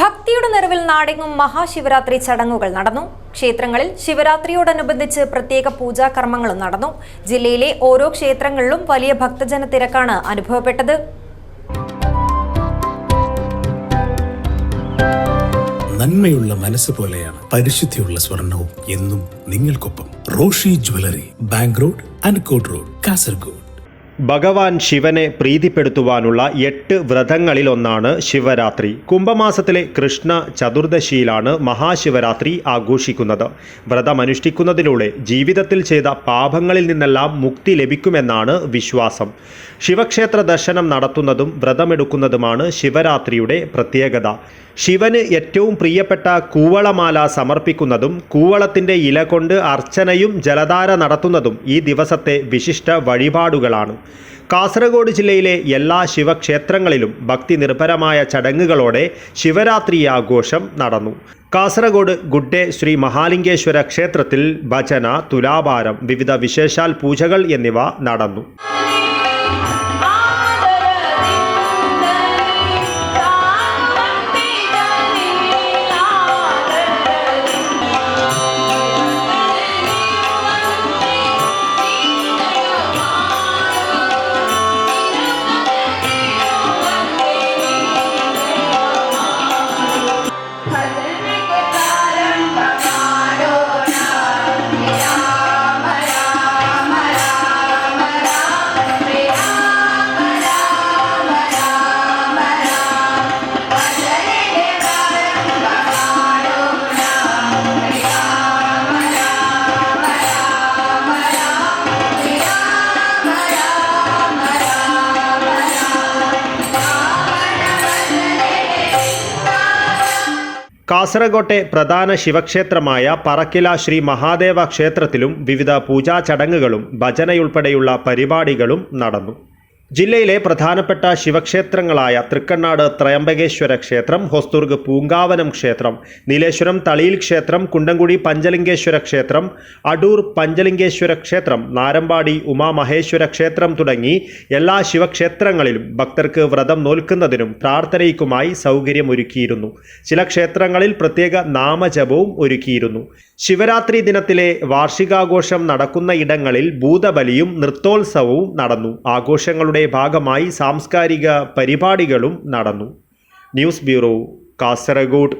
ഭക്തിയുടെ നിറവിൽ നാടെങ്ങും മഹാശിവരാത്രി ചടങ്ങുകൾ നടന്നു. ക്ഷേത്രങ്ങളിൽ ശിവരാത്രിയോടനുബന്ധിച്ച് പ്രത്യേക പൂജാകർമ്മങ്ങളും നടന്നു. ജില്ലയിലെ ഓരോ ക്ഷേത്രങ്ങളിലും വലിയ ഭക്തജന തിരക്കാണ് അനുഭവപ്പെട്ടത്. നന്മയുള്ള മനസ്സ് പോലെയാണ് പരിശുദ്ധിയുള്ള സ്വർണവും എന്നും നിങ്ങൾക്കൊപ്പം Roshi jewellery bank road Ankot road Kasaragod. ഭഗവാൻ ശിവനെ പ്രീതിപ്പെടുത്തുവാനുള്ള എട്ട് വ്രതങ്ങളിലൊന്നാണ് ശിവരാത്രി. കുംഭമാസത്തിലെ കൃഷ്ണ ചതുർദശിയിലാണ് മഹാശിവരാത്രി ആഘോഷിക്കുന്നത്. വ്രതമനുഷ്ഠിക്കുന്നതിലൂടെ ജീവിതത്തിൽ ചെയ്ത പാപങ്ങളിൽ നിന്നെല്ലാം മുക്തി ലഭിക്കുമെന്നാണ് വിശ്വാസം. ശിവക്ഷേത്ര ദർശനം നടത്തുന്നതും വ്രതമെടുക്കുന്നതുമാണ് ശിവരാത്രിയുടെ പ്രത്യേകത. ശിവന് ഏറ്റവും പ്രിയപ്പെട്ട കൂവളമാല സമർപ്പിക്കുന്നതും കൂവളത്തിന്റെ ഇല കൊണ്ട് അർച്ചനയും ജലധാര നടത്തുന്നതും ഈ ദിവസത്തെ വിശിഷ്ട വഴിപാടുകളാണ്. കാസർഗോഡ് ജില്ലയിലെ എല്ലാ ശിവക്ഷേത്രങ്ങളിലും ഭക്തി നിർഭരമായ ചടങ്ങുകളോടെ ശിവരാത്രി ആഘോഷം നടന്നു. കാസർഗോഡ് ഗുഡ്ഡെ ശ്രീ മഹാലിംഗേശ്വര ക്ഷേത്രത്തിൽ ഭജന തുലാഭാരം വിവിധ വിശേഷാൽ പൂജകൾ എന്നിവ നടന്നു. കാസർഗോട്ടെ പ്രധാന ശിവക്ഷേത്രമായ പറക്കില ശ്രീ മഹാദേവ ക്ഷേത്രത്തിലും വിവിധ പൂജാ ചടങ്ങുകളും ഭജനയുൾപ്പെടെയുള്ള പരിപാടികളും നടന്നു. ജില്ലയിലെ പ്രധാനപ്പെട്ട ശിവക്ഷേത്രങ്ങളായ തൃക്കണ്ണാട് ത്രയംബകേശ്വര ക്ഷേത്രം ഹൊസ്തുർഗ് പൂങ്കാവനം ക്ഷേത്രം നീലേശ്വരം തളിയിൽ ക്ഷേത്രം കുണ്ടംകുടി പഞ്ചലിംഗേശ്വര ക്ഷേത്രം അടൂർ പഞ്ചലിംഗേശ്വര ക്ഷേത്രം നാരമ്പാടി ഉമാമഹേശ്വര ക്ഷേത്രം തുടങ്ങി എല്ലാ ശിവക്ഷേത്രങ്ങളിലും ഭക്തർക്ക് വ്രതം നോൽക്കുന്നതിനും പ്രാർത്ഥനയ്ക്കുമായി സൗകര്യമൊരുക്കിയിരുന്നു. ചില ക്ഷേത്രങ്ങളിൽ പ്രത്യേക നാമജപവും ഒരുക്കിയിരുന്നു. ശിവരാത്രി ദിനത്തിലെ വാർഷികാഘോഷം നടക്കുന്ന ഇടങ്ങളിൽ ഭൂതബലിയും നൃത്തോത്സവവും നടന്നു. ആഘോഷങ്ങളുടെ ഭാഗമായി സാംസ്കാരിക പരിപാടികളും നടന്നു. News bureau Kasaragod.